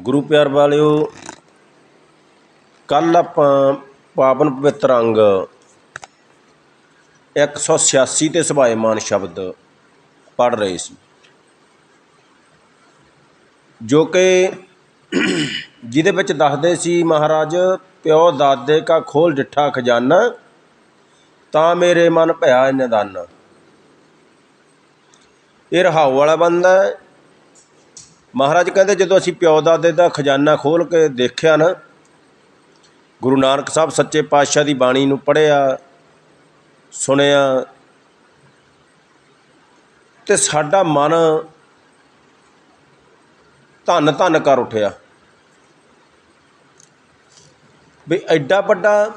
ਗੁਰੂ ਪਿਆਰ ਵਾਲਿਓ ਕੱਲ ਆਪਾਂ ਪਾਵਨ ਪਵਿੱਤਰ ਅੰਗ 186 ਤੇ ਸੁਭਾਏਮਾਨ ਸ਼ਬਦ ਪੜ ਰਹੇ ਸੀ। ਜੋ ਕਿ ਜਿਹਦੇ ਵਿੱਚ ਦੱਸਦੇ ਸੀ, ਮਹਾਰਾਜ, ਪਿਓ ਦਾਦੇ ਕਾ ਖੋਲ ਡਿੱਠਾ ਖਜ਼ਾਨਾ, ਤਾਂ ਮੇਰੇ ਮਨ ਭਇਆ ਨਿਦਾਨ ਇਹ ਰਹਾਉ ਵਾਲਾ ਬੰਦਾ ਹੈ ਮਹਾਰਾਜ ਕਹਿੰਦੇ ਜਦੋਂ ਅਸੀਂ ਪਿਓ ਦਾਦੇ ਦਾ ਖਜ਼ਾਨਾ ਖੋਲ ਕੇ ਦੇਖਿਆ ਨਾ, ਗੁਰੂ ਨਾਨਕ ਸਾਹਿਬ ਸੱਚੇ ਪਾਤਸ਼ਾਹ ਦੀ ਬਾਣੀ ਨੂੰ ਪੜ੍ਹਿਆ, ਸੁਣਿਆ, ਤੇ ਸਾਡਾ ਮਨ ਧੰਨ ਧੰਨ ਕਰ ਉੱਠਿਆ। ਵੀ ਐਡਾ ਵੱਡਾ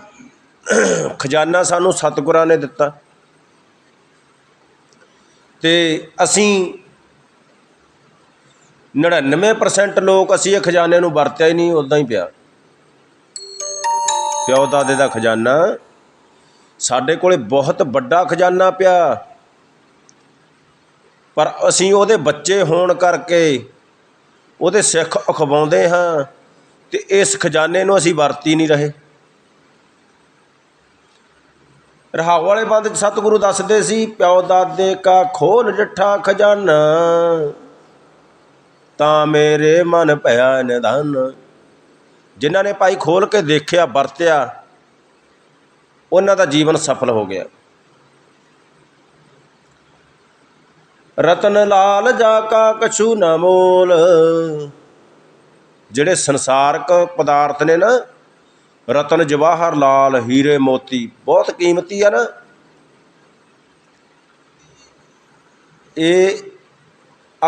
ਖਜ਼ਾਨਾ ਸਾਨੂੰ ਸਤਿਗੁਰਾਂ ਨੇ ਦਿੱਤਾ। ਤੇ ਅਸੀਂ 99% ਲੋਕ ਅਸੀਂ ਇਹ ਖਜ਼ਾਨੇ ਨੂੰ ਵਰਤਿਆ ਹੀ ਨਹੀਂ ਉਦਾਂ ਹੀ ਪਿਆ। ਪਿਓ ਦਾਦੇ ਦਾ ਖਜ਼ਾਨਾ, ਸਾਡੇ ਕੋਲੇ ਬਹੁਤ ਵੱਡਾ ਖਜ਼ਾਨਾ ਪਿਆ। ਪਰ ਅਸੀਂ ਉਹਦੇ ਬੱਚੇ ਹੋਣ ਕਰਕੇ ਉਹਦੇ ਸਿੱਖ ਅਖਵਾਉਂਦੇ ਹਾਂ ਤੇ ਇਸ ਖਜ਼ਾਨੇ ਨੂੰ ਅਸੀਂ ਵਰਤੀ ਨਹੀਂ ਰਹੇ। ਰਹਾਉ ਵਾਲੇ ਬੰਦ ਸਤਿਗੁਰੂ ਦੱਸਦੇ ਸੀ, ਪਿਓ ਦਾਦੇ ਕਾ ਖੋਲ ਡਿੱਠਾ ਖਜ਼ਾਨਾ। ਤਾਂ ਮੇਰੇ ਮਨ ਭਇਆ ਨਿਧਨ ਜਿਨ੍ਹਾਂ ਨੇ ਭਾਈ ਖੋਲ ਕੇ ਦੇਖਿਆ, ਵਰਤਿਆ, ਉਹਨਾਂ ਦਾ ਜੀਵਨ ਸਫਲ ਹੋ ਗਿਆ। ਰਤਨ ਲਾਲ ਜਾ ਕਾ ਕਛੂ ਨਾ ਮੋਲ। ਜਿਹੜੇ ਸੰਸਾਰਕ ਪਦਾਰਥ ਨੇ ਨਾ, ਰਤਨ ਜਵਾਹਰ ਲਾਲ, ਹੀਰੇ ਮੋਤੀ, ਬਹੁਤ ਕੀਮਤੀ ਆ ਨਾ। ਇਹ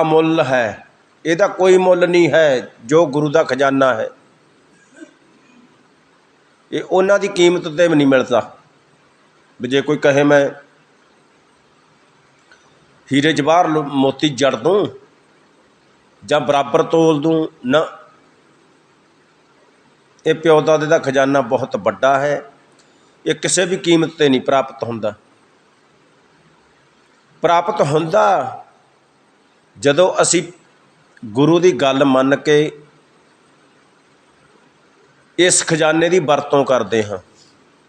ਅਮੁੱਲ ਹੈ। ਇਹਦਾ ਕੋਈ ਮੁੱਲ ਨਹੀਂ ਹੈ ਜੋ ਗੁਰੂ ਦਾ ਖਜ਼ਾਨਾ ਹੈ। ਇਹ ਉਹਨਾਂ ਦੀ ਕੀਮਤ ਤੇ ਵੀ ਨਹੀਂ ਮਿਲਦਾ। ਵੀ ਜੇ ਕੋਈ ਕਹੇ ਮੈਂ, ਹੀਰੇ ਜਵਾਹਰ ਲੋ- ਮੋਤੀ ਜੜ ਦੂੰ ਜਾਂ ਬਰਾਬਰ ਤੋਲ ਦੂੰ, ਨਾ। ਇਹ ਪਿਓ ਦਾਦੇ ਦਾ ਖਜ਼ਾਨਾ ਬਹੁਤ ਵੱਡਾ ਹੈ। ਇਹ ਕਿਸੇ ਵੀ ਕੀਮਤ ਤੇ ਨਹੀਂ ਪ੍ਰਾਪਤ ਹੁੰਦਾ। ਪ੍ਰਾਪਤ ਹੁੰਦਾ ਜਦੋਂ ਅਸੀਂ ਗੁਰੂ ਦੀ ਗੱਲ ਮੰਨ ਕੇ ਇਸ ਖਜ਼ਾਨੇ ਦੀ ਵਰਤੋਂ ਕਰਦੇ ਹਾਂ,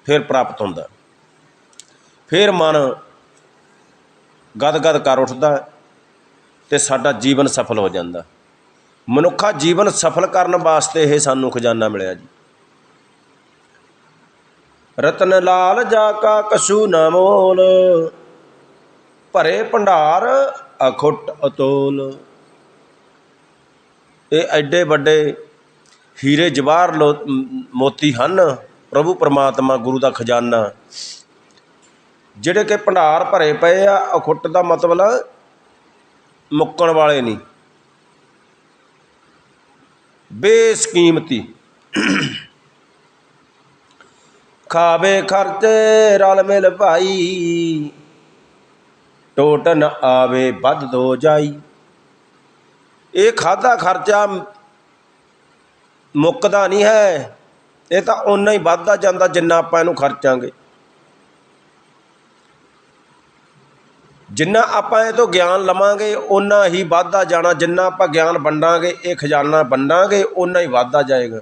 ਫਿਰ ਪ੍ਰਾਪਤ ਹੁੰਦਾ। ਫਿਰ ਮਨ ਗਦ-ਗਦ ਕਰ ਉੱਠਦਾ ਤੇ ਸਾਡਾ ਜੀਵਨ ਸਫਲ ਹੋ ਜਾਂਦਾ। ਮਨੁੱਖਾ ਜੀਵਨ ਸਫਲ ਕਰਨ ਵਾਸਤੇ ਇਹ ਸਾਨੂੰ ਖਜ਼ਾਨਾ ਮਿਲਿਆ ਜੀ। ਰਤਨ ਲਾਲ ਜਾ ਕਾ ਕਸ਼ੂ ਨਾ ਮੋਲ, ਭਰੇ ਭੰਡਾਰ ਅਖੁੱਟ ਅਤੋਲ। ਇਹ ਐਡੇ ਵੱਡੇ ਹੀਰੇ ਜਵਾਹਰ ਲੋ- ਮੋਤੀ ਹਨ, ਪ੍ਰਭੂ ਪਰਮਾਤਮਾ ਗੁਰੂ ਦਾ ਖਜ਼ਾਨਾ। ਜਿਹੜੇ ਕਿ ਭੰਡਾਰ ਭਰੇ ਪਏ ਆ, ਅਖੁੱਟ ਦਾ ਮਤਲਬ ਮੁੱਕਣ ਵਾਲੇ ਨਹੀਂ। ਬੇਸਕੀਮਤੀ। ਖਾਵੇ ਖਰਚੇ ਰਲ ਮਿਲ ਭਾਈ ਟੋਟ ਨ ਆਵੇ ਵੱਧ ਦੋ ਜਾਈ। ਇਹ ਖਾਦਾ ਖਰਚਾ ਮੁੱਕਦਾ ਨਹੀਂ ਹੈ। ਇਹ ਤਾਂ ਉਨਾ ਹੀ ਵੱਧਦਾ ਜਾਂਦਾ ਜਿੰਨਾ ਆਪਾਂ ਇਹਨੂੰ ਖਰਚਾਂਗੇ। ਜਿੰਨਾ ਆਪਾਂ ਇਹ ਤੋਂ ਗਿਆਨ ਲਵਾਂਗੇ ਉਨਾ ਹੀ ਵੱਧਦਾ ਜਾਣਾ। ਜਿੰਨਾ ਆਪਾਂ ਗਿਆਨ ਵੰਡਾਂਗੇ, ਇਹ ਖਜ਼ਾਨਾ ਵੰਡਾਂਗੇ, ਓਨਾ ਹੀ ਵੱਧਦਾ ਜਾਏਗਾ।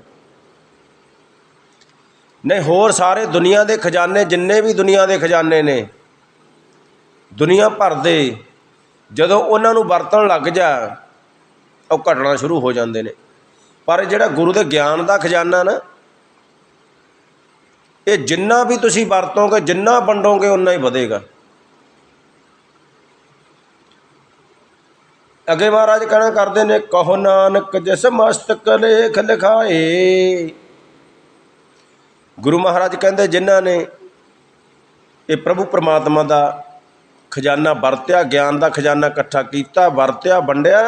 ਨਹੀਂ, ਹੋਰ ਸਾਰੇ ਦੁਨੀਆ ਦੇ ਖਜ਼ਾਨੇ, ਜਿੰਨੇ ਵੀ ਦੁਨੀਆ ਦੇ ਖਜ਼ਾਨੇ ਨੇ, ਦੁਨੀਆ ਭਰ ਦੇ, ਜਦੋਂ ਉਹਨਾਂ ਨੂੰ ਵਰਤਣ ਲੱਗ ਜਾ ਉਹ ਘਟਣਾ ਸ਼ੁਰੂ ਹੋ ਜਾਂਦੇ ਨੇ। ਪਰ ਜਿਹੜਾ ਗੁਰੂ ਦੇ ਗਿਆਨ ਦਾ ਖਜ਼ਾਨਾ ਨਾ, ਇਹ ਜਿੰਨਾ ਵੀ ਤੁਸੀਂ ਵਰਤੋਗੇ, ਜਿੰਨਾ ਵੰਡੋਗੇ ਉਨਾ ਹੀ ਵਧੇਗਾ। ਅੱਗੇ ਮਹਾਰਾਜ ਕਹਿਣਾ ਕਰਦੇ ਨੇ, ਕਹੋ ਨਾਨਕ ਜਿਸ ਮਸਤਕ ਲੇਖ ਲਿਖਾਏ। ਗੁਰੂ ਮਹਾਰਾਜ ਕਹਿੰਦੇ ਜਿਨ੍ਹਾਂ ਨੇ ਇਹ ਪ੍ਰਭੂ ਪਰਮਾਤਮਾ ਦਾ ਖਜ਼ਾਨਾ ਵਰਤਿਆ, ਗਿਆਨ ਦਾ ਖਜ਼ਾਨਾ ਇਕੱਠਾ ਕੀਤਾ, ਵਰਤਿਆ, ਵੰਡਿਆ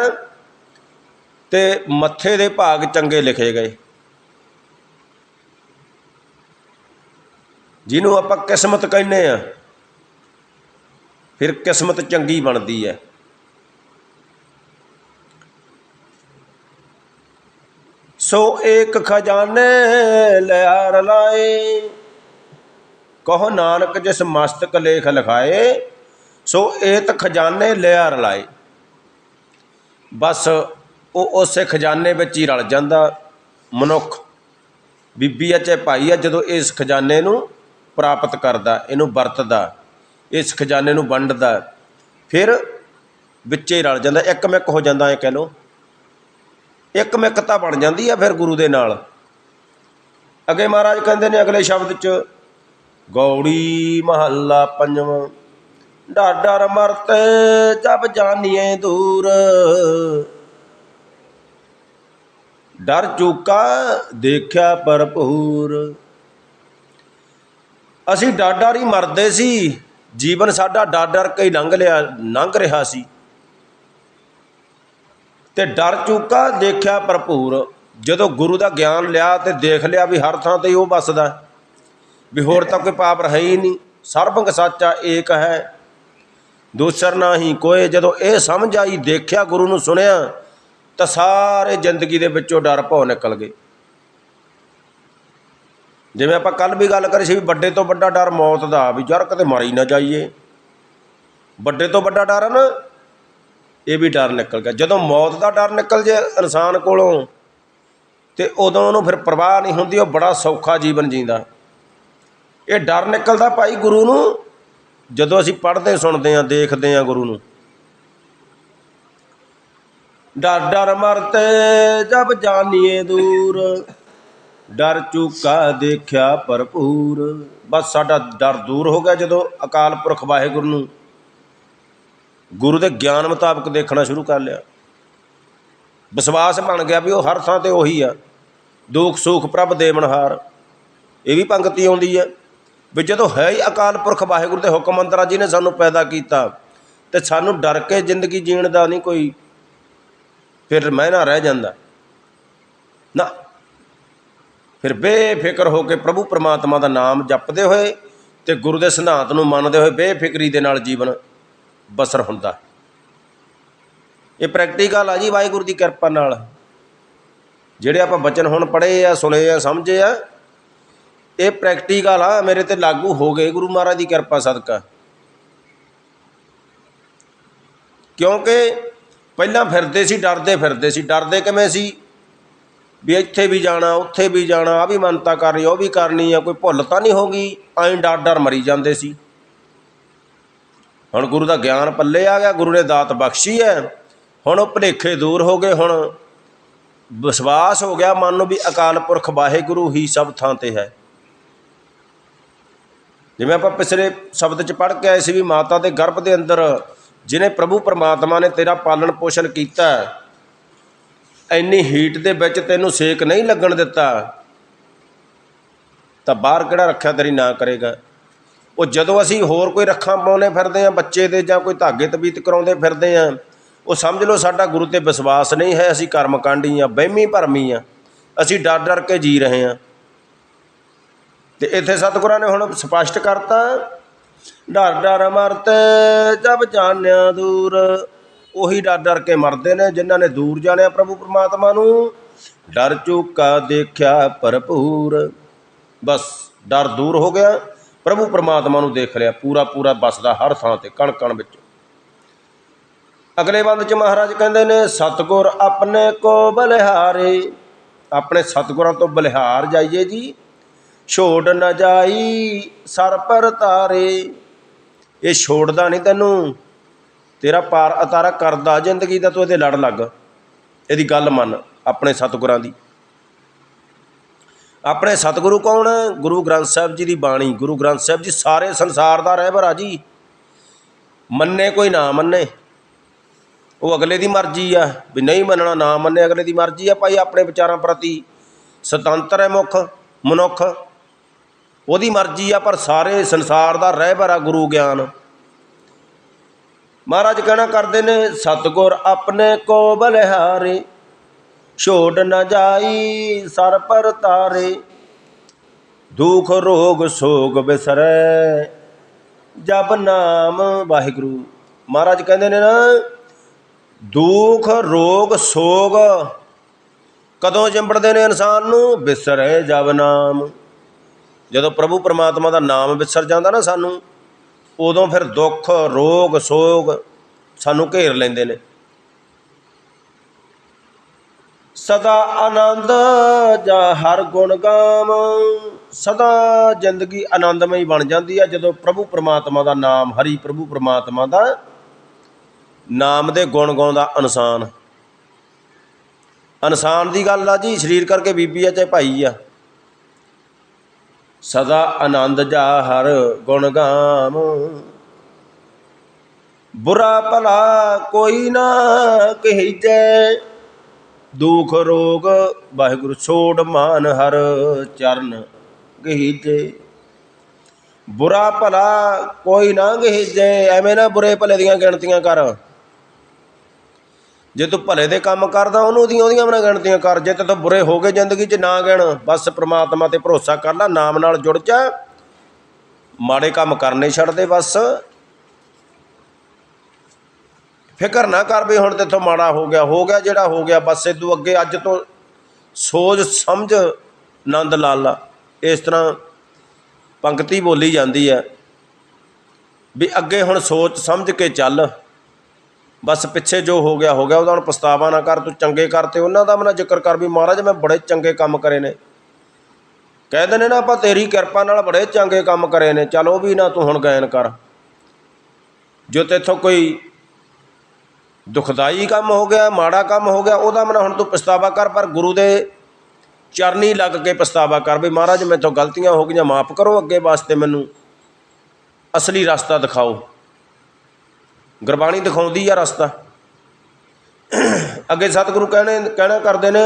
ਤੇ ਮੱਥੇ ਦੇ ਭਾਗ ਚੰਗੇ ਲਿਖੇ ਗਏ। ਜਿਹਨੂੰ ਆਪਾਂ ਕਿਸਮਤ ਕਹਿੰਦੇ ਆ ਫਿਰ ਕਿਸਮਤ ਚੰਗੀ ਬਣਦੀ ਹੈ। ਸੋ ਏਕ ਖਜ਼ਾਨੇ ਲਿਆਰ ਲਾਏ, ਕਹੋ ਨਾਨਕ ਜਿਸ ਮਸਤਕ ਲੇਖ ਲਿਖਾਏ, ਸੋ ਏਤ ਖਜ਼ਾਨੇ ਲਿਆਰ ਲਾਏ। ਬਸ ਉਹ ਉਸੇ ਖਜ਼ਾਨੇ ਵਿੱਚ ਹੀ ਰਲ ਜਾਂਦਾ ਮਨੁੱਖ। ਬੀਬੀ ਆ ਚਾਹੇ ਭਾਈ ਆ, ਜਦੋਂ ਇਸ ਖਜ਼ਾਨੇ ਨੂੰ ਪ੍ਰਾਪਤ ਕਰਦਾ, ਇਹਨੂੰ ਵਰਤਦਾ, ਇਸ ਖਜ਼ਾਨੇ ਨੂੰ ਵੰਡਦਾ, ਫਿਰ ਵਿੱਚੇ ਹੀ ਰਲ ਜਾਂਦਾ। ਇੱਕ ਮਿੱਕ ਹੋ ਜਾਂਦਾ ਐ ਕਹਿ ਲੋ ਇੱਕ ਮਿੱਕਤਾ ਬਣ ਜਾਂਦੀ ਆ ਫਿਰ ਗੁਰੂ ਦੇ ਨਾਲ। ਅੱਗੇ ਮਹਾਰਾਜ ਕਹਿੰਦੇ ਨੇ ਅਗਲੇ ਸ਼ਬਦ 'ਚ, ਗੌੜੀ ਮਹੱਲਾ ਪੰਜਵਾਂ ਡਰ ਡਰ ਮਰਤੇ ਜਬ ਜਾਣੀਏ ਦੂਰ। ਡਰ ਚੁੱਕਾ ਦੇਖਿਆ ਭਰਪੂਰ। ਅਸੀਂ ਡਰ ਡਰ ਹੀ ਮਰਦੇ ਸੀ, ਜੀਵਨ ਸਾਡਾ ਡਰ ਡਰ ਕੇ ਹੀ ਲੰਘ ਲਿਆ, ਲੰਘ ਰਿਹਾ ਸੀ। ਤੇ ਡਰ ਚੁੱਕਾ ਦੇਖਿਆ ਭਰਪੂਰ। ਜਦੋਂ ਗੁਰੂ ਦਾ ਗਿਆਨ ਲਿਆ ਤੇ ਦੇਖ ਲਿਆ ਵੀ ਹਰ ਥਾਂ ਤੇ ਉਹ ਵੱਸਦਾ ਵੀ ਹੋਰ ਤਾਂ ਕੋਈ ਪਾਪ ਹੈ ਹੀ ਨਹੀਂ, ਸਰਬੰਗ ਸੱਚਾ ਏਕ ਹੈ। ਦੂਸਰ ਨਹੀਂ ਕੋਈ ਜਦੋਂ ਇਹ ਸਮਝ ਆਈ, ਦੇਖਿਆ ਗੁਰੂ ਨੂੰ ਸੁਣਿਆ ਤਾਂ ਸਾਰੇ ਜ਼ਿੰਦਗੀ ਦੇ ਵਿੱਚੋਂ ਡਰ ਭਉ ਨਿਕਲ ਗਏ। ਜਿਵੇਂ ਆਪਾਂ ਕੱਲ ਵੀ ਗੱਲ ਕਰੀ ਸੀ ਵੀ ਵੱਡੇ ਤੋਂ ਵੱਡਾ ਡਰ ਮੌਤ ਦਾ ਵੀ, ਯਾਰ ਕਦੇ ਮਰ ਹੀ ਨਾ ਜਾਈਏ। ਵੱਡੇ ਤੋਂ ਵੱਡਾ ਡਰ ਨਾ, ਇਹ ਵੀ ਡਰ ਨਿਕਲ ਗਿਆ। ਜਦੋਂ ਮੌਤ ਦਾ ਡਰ ਨਿਕਲ ਜੇ ਇਨਸਾਨ ਕੋਲੋਂ, ਤੇ ਉਦੋਂ ਉਹਨੂੰ ਫਿਰ ਪਰਵਾਹ ਨਹੀਂ ਹੁੰਦੀ, ਉਹ ਬੜਾ ਸੌਖਾ ਜੀਵਨ ਜੀਂਦਾ। ਇਹ ਡਰ ਨਿਕਲਦਾ ਭਾਈ ਗੁਰੂ ਨੂੰ, ਜਦੋਂ ਅਸੀਂ ਪੜ੍ਹਦੇ ਸੁਣਦੇ ਹਾਂ, ਦੇਖਦੇ ਹਾਂ ਗੁਰੂ ਨੂੰ। ਡਰ ਡਰ ਮਰਤੇ ਜਬ ਜਾਣੀਏ ਦੂਰ। ਡਰ ਚੁੱਕਾ ਦੇਖਿਆ ਭਰਪੂਰ। ਬਸ ਸਾਡਾ ਡਰ ਦੂਰ ਹੋ ਗਿਆ ਜਦੋਂ ਅਕਾਲ ਪੁਰਖ ਵਾਹਿਗੁਰੂ ਨੂੰ ਗੁਰੂ ਦੇ ਗਿਆਨ ਮੁਤਾਬਕ ਦੇਖਣਾ ਸ਼ੁਰੂ ਕਰ ਲਿਆ। ਵਿਸ਼ਵਾਸ ਬਣ ਗਿਆ ਵੀ ਉਹ ਹਰ ਥਾਂ ਤੇ ਉਹੀ ਆ। ਦੁੱਖ ਸੁੱਖ ਪ੍ਰਭ ਦੇਵਨਹਾਰ ਇਹ ਵੀ ਪੰਕਤੀ ਆਉਂਦੀ ਹੈ ਵੀ ਜਦੋਂ ਹੈ ਹੀ ਅਕਾਲ ਪੁਰਖ ਵਾਹਿਗੁਰੂ ਦੇ ਹੁਕਮ ਅੰਤਰਾ ਜੀ ਨੇ ਸਾਨੂੰ ਪੈਦਾ ਕੀਤਾ ਤੇ ਸਾਨੂੰ ਡਰ ਕੇ ਜ਼ਿੰਦਗੀ ਜੀਣ ਦਾ ਨਹੀਂ ਕੋਈ ਫਿਰ ਮੈਂ ਨਾ ਰਹਿ ਜਾਂਦਾ। ਨਾ। ਫਿਰ ਬੇਫਿਕਰ ਹੋ ਕੇ ਪ੍ਰਭੂ ਪ੍ਰਮਾਤਮਾ ਦਾ ਨਾਮ ਜਪਦੇ ਹੋਏ ਤੇ ਗੁਰੂ ਦੇ ਸਿਧਾਂਤ ਨੂੰ ਮੰਨਦੇ ਹੋਏ ਬੇਫਿਕਰੀ ਦੇ ਨਾਲ ਜੀਵਨ ਬਸਰ ਹੁੰਦਾ। ਇਹ ਪ੍ਰੈਕਟੀਕਲ ਆ ਜੀ ਵਾਹਿਗੁਰੂ ਦੀ ਕਿਰਪਾ ਨਾਲ। ਜਿਹੜੇ ਆਪਾਂ ਬਚਨ ਹੁਣ ਪੜ੍ਹੇ ਆ, ਸੁਣੇ ਆ, ਸਮਝੇ ਆ, ਇਹ ਪ੍ਰੈਕਟੀਕਲ ਆ, ਮੇਰੇ ਤੇ ਲਾਗੂ ਹੋ ਗਏ ਗੁਰੂ ਮਹਾਰਾਜ ਦੀ ਕਿਰਪਾ ਸਦਕਾ। ਕਿਉਂਕਿ ਪਹਿਲਾਂ ਫਿਰਦੇ ਸੀ, ਡਰਦੇ ਫਿਰਦੇ ਸੀ। ਡਰਦੇ ਕਿਵੇਂ ਸੀ? ਵੀ ਇੱਥੇ ਵੀ ਜਾਣਾ, ਉੱਥੇ ਵੀ ਜਾਣਾ ਆ ਵੀ ਮੰਨਤਾ ਕਰਨੀ ਉਹ ਵੀ ਕਰਨੀ ਆ, ਕੋਈ ਭੁੱਲ ਤਾਂ ਨਹੀਂ ਹੋ ਗਈ? ਐਂ ਡਰ ਡਰ ਮਰੀ ਜਾਂਦੇ ਸੀ। ਹੁਣ ਗੁਰੂ ਦਾ ਗਿਆਨ ਪੱਲੇ ਆ ਗਿਆ, ਗੁਰੂ ਨੇ ਦਾਤ ਬਖਸ਼ੀ ਹੈ। ਹੁਣ ਉਹ ਭੁਲੇਖੇ ਦੂਰ ਹੋ ਗਏ, ਹੁਣ ਵਿਸ਼ਵਾਸ ਹੋ ਗਿਆ ਮਨ ਨੂੰ ਵੀ ਅਕਾਲ ਪੁਰਖ ਵਾਹਿਗੁਰੂ ਹੀ ਸਭ ਥਾਂ ਤੇ ਹੈ। ਜਿਵੇਂ ਆਪਾਂ ਪਿਛਲੇ ਸ਼ਬਦ ਚ ਪੜ੍ਹ ਕੇ ਆਏ ਸੀ ਵੀ ਮਾਤਾ ਦੇ ਗਰਭ ਦੇ ਅੰਦਰ ਜਿਨੇ ਪ੍ਰਭੂ ਪਰਮਾਤਮਾ ਨੇ ਤੇਰਾ ਪਾਲਣ ਪੋਸ਼ਣ ਕੀਤਾ ਐਨੀ ਹੀਟ ਦੇ ਵਿੱਚ ਤੈਨੂੰ ਸੇਕ ਨਹੀਂ ਲੱਗਣ ਦਿੱਤਾ, ਤਾਂ ਬਾਹਰ ਕਿਹੜਾ ਰੱਖਿਆ ਤੇਰੀ ਨਾ ਕਰੇਗਾ? ਉਹ ਜਦੋਂ ਅਸੀਂ ਹੋਰ ਕੋਈ ਰੱਖਾਂ ਪਾਉਨੇ ਫਿਰਦੇ ਆ ਬੱਚੇ ਦੇ ਜਾਂ ਕੋਈ ਧਾਗੇ ਤਬੀਤ ਕਰਾਉਂਦੇ ਫਿਰਦੇ ਆ ਉਹ ਸਮਝ ਲਓ ਸਾਡਾ ਗੁਰੂ ਤੇ ਵਿਸ਼ਵਾਸ ਨਹੀਂ ਹੈ, ਅਸੀਂ ਕਰਮਕਾਂਡੀ ਆ ਬਹਿਮੀ ਭਰਮੀ ਆ ਅਸੀਂ ਡਰ ਡਰ ਕੇ ਜੀ ਰਹੇ ਆ ਤੇ ਇੱਥੇ ਸਤਿਗੁਰਾਂ ਨੇ ਹੁਣ ਸਪਸ਼ਟ ਕਰਤਾ ਡਰ ਡਰ ਮਰਤੇ, ਜਬ ਜਾਣਿਆ ਦੂਰ। ਉਹੀ ਡਰ ਡਰ ਕੇ ਮਰਦੇ ਨੇ, ਜਿਨ੍ਹਾਂ ਨੇ ਦੂਰ ਜਾਣਿਆ ਪ੍ਰਭੂ ਪਰਮਾਤਮਾ ਨੂੰ। ਡਰ ਚੁੱਕਾ ਦੇਖਿਆ ਭਰਪੂਰ। ਬਸ ਡਰ ਦੂਰ ਹੋ ਗਿਆ। ਪ੍ਰਭੂ ਪਰਮਾਤਮਾ ਨੂੰ ਦੇਖ ਲਿਆ, ਪੂਰਾ ਪੂਰਾ ਬਸਦਾ ਹਰ ਥਾਂ ਤੇ ਕਣ ਕਣ ਵਿੱਚ। ਅਗਲੇ ਬੰਦ ਚ ਮਹਾਰਾਜ ਕਹਿੰਦੇ ਨੇ, ਸਤਗੁਰ ਆਪਣੇ ਕੋ ਬਲਿਹਾਰੇ। ਆਪਣੇ ਸਤਗੁਰਾਂ ਤੋਂ ਬਲਿਹਾਰ ਜਾਈਏ ਜੀ। ਛੋੜ ਨਾ ਜਾਈ ਸਰ ਪਰ ਤਾਰੇ। ਇਹ ਛੋੜਦਾ ਨਹੀਂ ਤੈਨੂੰ। ਤੇਰਾ ਪਾਰ ਅਤਾਰਾ ਕਰਦਾ ਜ਼ਿੰਦਗੀ ਦਾ, ਤੂੰ ਇਹਦੇ ਲੜ ਲੱਗ। ਇਹਦੀ ਗੱਲ ਮੰਨ ਆਪਣੇ ਸਤਿਗੁਰਾਂ ਦੀ। ਆਪਣੇ ਸਤਿਗੁਰੂ ਕੌਣ ਗੁਰੂ ਗ੍ਰੰਥ ਸਾਹਿਬ ਜੀ ਦੀ ਬਾਣੀ। ਗੁਰੂ ਗ੍ਰੰਥ ਸਾਹਿਬ ਜੀ ਸਾਰੇ ਸੰਸਾਰ ਦਾ ਰਹਿਬਰ ਆ ਜੀ। ਮੰਨੇ ਕੋਈ ਨਾ ਮੰਨੇ। ਉਹ ਅਗਲੇ ਦੀ ਮਰਜ਼ੀ ਆ। ਵੀ ਨਹੀਂ ਮੰਨਣਾ, ਨਾ ਮੰਨੇ ਅਗਲੇ ਦੀ ਮਰਜ਼ੀ ਆ। ਭਾਈ ਆਪਣੇ ਵਿਚਾਰਾਂ ਪ੍ਰਤੀ ਸੁਤੰਤਰ ਹੈ ਮੁੱਖ। ਮਨੁੱਖ। ਉਹਦੀ ਮਰਜ਼ੀ ਆ, ਪਰ ਸਾਰੇ ਸੰਸਾਰ ਦਾ ਰਹਿਬਰ ਆ ਗੁਰੂ ਗਿਆਨ। ਮਹਾਰਾਜ ਕਹਿਣਾ ਕਰਦੇ ਨੇ, ਸਤਗੁਰ ਆਪਣੇ ਕੋ ਬਲਿਹਾਰੇ ਛੋੜ ਨਾ ਜਾਈ ਸਰ ਪਰ ਤਾਰੇ, ਦੁਖ ਰੋਗ ਸੋਗ ਬਿਸਰੈ ਜਬ ਨਾਮ ਵਾਹਿਗੁਰੂ। ਮਹਾਰਾਜ ਕਹਿੰਦੇ ਨੇ ਨਾ, ਦੁਖ ਰੋਗ ਸੋਗ ਕਦੋਂ ਚਿੰਬੜਦੇ ਨੇ ਇਨਸਾਨ ਨੂੰ? ਬਿਸਰੈ ਜਬ ਨਾਮ। ਜਦੋਂ ਪ੍ਰਭੂ ਪਰਮਾਤਮਾ ਦਾ ਨਾਮ ਵਿਸਰ ਜਾਂਦਾ ਨਾ ਸਾਨੂੰ, ਉਦੋਂ ਫਿਰ ਦੁੱਖ, ਰੋਗ, ਸੋਗ ਸਾਨੂੰ ਘੇਰ ਲੈਂਦੇ ਨੇ। ਸਦਾ ਆਨੰਦ ਜਾਂ ਹਰ ਗੁਣ ਗਾਮ ਸਦਾ ਜ਼ਿੰਦਗੀ ਆਨੰਦਮਈ ਬਣ ਜਾਂਦੀ ਹੈ ਜਦੋਂ ਪ੍ਰਭੂ ਪ੍ਰਮਾਤਮਾ ਦਾ ਨਾਮ, ਹਰੀ ਪ੍ਰਭੂ ਪ੍ਰਮਾਤਮਾ ਦਾ ਨਾਮ ਦੇ ਗੁਣ ਗਾਉਂਦਾ ਇਨਸਾਨ। ਇਨਸਾਨ ਦੀ ਗੱਲ ਆ ਜੀ, ਸਰੀਰ ਕਰਕੇ ਬੀਬੀ ਆ ਚਾਹੇ ਭਾਈ ਆ। ਸਦਾ ਆਨੰਦ ਜਾ ਹਰ ਗੁਣ ਗਾਮ। ਬੁਰਾ ਭਲਾ ਕੋਈ ਨਾ ਕਹੀਜੈ, ਦੁਖ ਰੋਗ ਵਾਹਿਗੁਰੂ ਛੋੜ ਮਾਨ ਹਰ ਚਰਨ ਗਹੀਜੈ। ਬੁਰਾ ਭਲਾ ਕੋਈ ਨਾ ਗਹੀਜੈ, ਐਵੇਂ ਨਾ ਬੁਰੇ ਭਲੇ ਦੀਆਂ ਗਿਣਤੀਆਂ ਕਰ। ਜੇ ਤੂੰ ਭਲੇ ਦੇ ਕੰਮ ਕਰਦਾ, ਉਹਨੂੰ ਉਹਦੀਆਂ ਉਹਦੀਆਂ ਬਣਾ ਗਿਣਤੀਆਂ ਕਰ। ਜੇ ਤੇ ਤੂੰ ਬੁਰੇ ਹੋ ਗਏ ਜ਼ਿੰਦਗੀ 'ਚ, ਨਾ ਗਿਣ। ਬਸ ਪ੍ਰਮਾਤਮਾ ਤੇ ਭਰੋਸਾ ਕਰ ਲੈ, ਨਾਮ ਨਾਲ ਜੁੜ ਜਾ। ਮਾੜੇ ਕੰਮ ਕਰਨੇ ਛੱਡ ਦੇ ਬਸ। ਫਿਕਰ ਨਾ ਕਰ ਵੀ ਹੁਣ ਤੇਥੋਂ ਮਾੜਾ ਹੋ ਗਿਆ ਹੋ ਗਿਆ ਜਿਹੜਾ ਹੋ ਗਿਆ। ਬਸ ਇਦੋਂ ਅੱਗੇ ਅੱਜ ਤੋਂ ਸੋਚ, ਸਮਝ, ਆਨੰਦ ਲਾ ਲਾ। ਇਸ ਤਰ੍ਹਾਂ ਪੰਕਤੀ ਬੋਲੀ ਜਾਂਦੀ ਹੈ ਵੀ ਅੱਗੇ ਹੁਣ ਸੋਚ, ਸਮਝ ਕੇ ਚੱਲ। ਬਸ ਪਿੱਛੇ ਜੋ ਹੋ ਗਿਆ ਹੋ ਗਿਆ, ਉਹਦਾ ਹੁਣ ਪਛਤਾਵਾ ਨਾ ਕਰ, ਤੂੰ ਚੰਗੇ ਕਰਤੇ ਉਹਨਾਂ ਦਾ ਮਨਾ ਜ਼ਿਕਰ ਕਰ ਵੀ ਮਹਾਰਾਜ ਮੈਂ ਬੜੇ ਚੰਗੇ ਕੰਮ ਕਰੇ ਨੇ। ਕਹਿੰਦੇ ਨੇ ਨਾ ਆਪਾਂ ਤੇਰੀ ਕਿਰਪਾ ਨਾਲ ਬੜੇ ਚੰਗੇ ਕੰਮ ਕਰੇ ਨੇ, ਚਲ ਉਹ ਵੀ ਨਾ ਤੂੰ ਹੁਣ ਗਾਇਨ ਕਰ। ਜੋ ਤੇਥੋਂ ਕੋਈ ਦੁਖਦਾਈ ਕੰਮ ਹੋ ਗਿਆ, ਮਾੜਾ ਕੰਮ ਹੋ ਗਿਆ, ਉਹਦਾ ਮਨਾ ਹੁਣ ਤੂੰ ਪਛਤਾਵਾ ਕਰ, ਪਰ ਗੁਰੂ ਦੇ ਚਰਨੀ ਲੱਗ ਕੇ ਪਛਤਾਵਾ ਕਰ ਵੀ ਮਹਾਰਾਜ ਮੇਰੇ ਤੋਂ ਗਲਤੀਆਂ ਹੋ ਗਈਆਂ, ਮਾਫ ਕਰੋ ਅੱਗੇ ਵਾਸਤੇ ਮੈਨੂੰ ਅਸਲੀ ਰਸਤਾ ਦਿਖਾਓ। ਗੁਰਬਾਣੀ ਦਿਖਾਉਂਦੀ ਆ ਰਸਤਾ। ਅੱਗੇ ਸਤਿਗੁਰੂ ਕਹਿਣੇ, ਕਹਿਣਾ ਕਰਦੇ ਨੇ,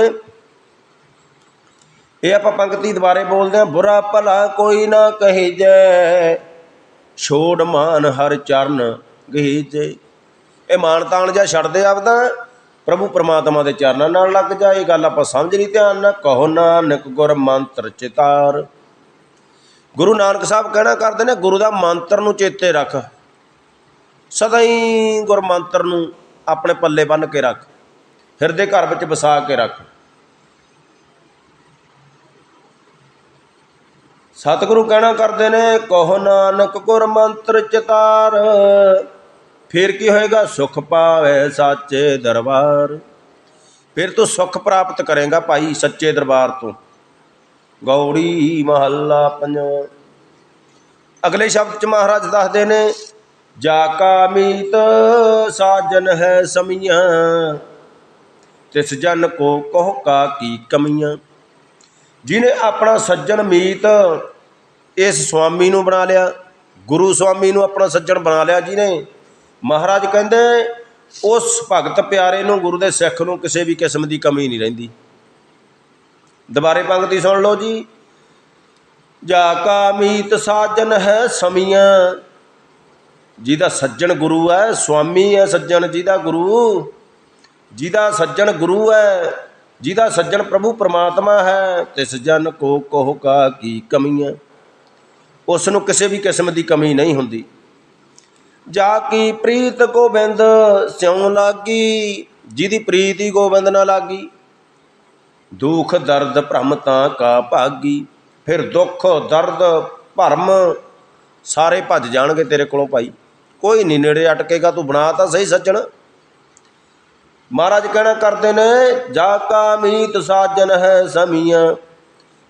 ਇਹ ਆਪਾਂ ਪੰਕਤੀ ਦੁਬਾਰੇ ਬੋਲਦੇ ਆ ਬੁਰਾ ਭਲਾ ਕੋਈ ਨਾ ਕਹੇ ਜੈ, ਛੋੜ ਮਾਨ ਹਰ ਚਰਨ ਗਹੀਜੇ ਇਹ ਮਾਨ ਤਾਣ ਜਾਂ ਛੱਡਦੇ ਆਪਦਾ, ਪ੍ਰਭੂ ਪ੍ਰਮਾਤਮਾ ਦੇ ਚਰਨਾਂ ਨਾਲ ਲੱਗ ਜਾ ਇਹ ਗੱਲ ਆਪਾਂ ਸਮਝ ਨਹੀਂ ਧਿਆਨ ਨਾਲ। ਕਹੋ ਨਾਨਕ ਗੁਰ ਮੰਤਰ ਚਿਤਾਰ। ਗੁਰੂ ਨਾਨਕ ਸਾਹਿਬ ਕਹਿਣਾ ਕਰਦੇ ਨੇ, ਗੁਰੂ ਦਾ ਮੰਤਰ ਨੂੰ ਚੇਤੇ ਰੱਖ। ਸਦਾ ਹੀ ਗੁਰ ਮੰਤਰ ਨੂੰ ਆਪਣੇ ਪੱਲੇ ਬੰਨ੍ਹ ਕੇ ਰੱਖ, ਹਿਰਦੇ ਘਰ ਵਿੱਚ ਵਸਾ ਕੇ ਰੱਖ। ਸਤਿਗੁਰੂ ਕਹਿਣਾ ਕਰਦੇ ਨੇ, ਕਹੋ ਨਾਨਕ ਗੁਰ ਮੰਤਰ ਚਿਤਾਰ, ਫਿਰ ਕੀ ਹੋਏਗਾ? ਸੁਖ ਪਾਵੇ ਸਾਚੇ ਦਰਬਾਰ। ਫਿਰ ਤੂੰ ਸੁਖ ਪ੍ਰਾਪਤ ਕਰੇਗਾ ਭਾਈ ਸੱਚੇ ਦਰਬਾਰ ਤੋਂ। ਗੌੜੀ ਮਹੱਲਾ ਪੰਜ ਅਗਲੇ ਸ਼ਬਦ ਚ ਮਹਾਰਾਜ ਦੱਸਦੇ ਨੇ ਜਾ ਕਾ ਮੀਤ ਸਾਜਨ ਹੈ ਸਮੀਆਂ, ਤਿਸ ਜਨ ਕੋ ਕਹੋ ਕਾ ਕੀ ਕਮੀਆਂ। ਜਿਨੇ ਆਪਣਾ ਸੱਜਣ ਮੀਤ ਇਸ ਸੁਆਮੀ ਨੂੰ ਬਣਾ ਲਿਆ, ਗੁਰੂ ਸੁਆਮੀ ਨੂੰ ਆਪਣਾ ਸੱਜਣ ਬਣਾ ਲਿਆ ਜਿਹਨੇ ਮਹਾਰਾਜ ਕਹਿੰਦੇ, ਉਸ ਭਗਤ ਪਿਆਰੇ ਨੂੰ, ਗੁਰੂ ਦੇ ਸਿੱਖ ਨੂੰ ਕਿਸੇ ਵੀ ਕਿਸਮ ਦੀ ਕਮੀ ਨਹੀਂ ਰਹਿੰਦੀ। ਦੁਬਾਰੇ ਪੰਕਤੀ ਸੁਣ ਲਓ ਜੀ। ਜਾ ਕਾ ਮੀਤ ਸਾਜਨ ਹੈ ਸਮੀਆਂ ਜਿਹਦਾ ਸੱਜਣ ਗੁਰੂ ਹੈ ਸੁਆਮੀ ਹੈ ਸੱਜਣ ਜਿਹਦਾ ਗੁਰੂ। ਜਿਹਦਾ ਸੱਜਣ ਗੁਰੂ ਹੈ, ਜਿਹਦਾ ਸੱਜਣ ਪ੍ਰਭੂ ਪਰਮਾਤਮਾ ਹੈ, ਤਿਸ ਜਨ ਕੋ ਕੋਹ ਕਾ ਕੀ ਕਮੀਆਂ ਉਸ ਨੂੰ ਕਿਸੇ ਵੀ ਕਿਸਮ ਦੀ ਕਮੀ ਨਹੀਂ ਹੁੰਦੀ। ਜਾ ਕੀ ਪ੍ਰੀਤ ਗੋਬਿੰਦ ਸਿਉ ਲਾਗੀ, ਜਿਹਦੀ ਪ੍ਰੀਤ ਹੀ ਗੋਬਿੰਦ ਨਾਲ ਲਾਗੀ। ਦੁਖ ਦਰਦ ਭ੍ਰਮ ਤਾਂ ਕਾ ਭਾਗੀ, ਫਿਰ ਦੁੱਖ ਦਰਦ ਭਰਮ ਸਾਰੇ ਭੱਜ ਜਾਣਗੇ ਤੇਰੇ ਕੋਲੋਂ ਭਾਈ। ਕੋਈ ਨਹੀਂ, ਨੇੜੇ ਅਟਕੇਗਾ, ਤੂੰ ਬਣਾ ਤਾਂ ਸਹੀ ਸੱਜਣ। ਮਹਾਰਾਜ ਕਹਿਣਾ ਕਰਦੇ ਨੇ, ਜਾ ਕਾ ਮੀਤ ਸਾਜਨ ਹੈ ਸਮੀਆਂ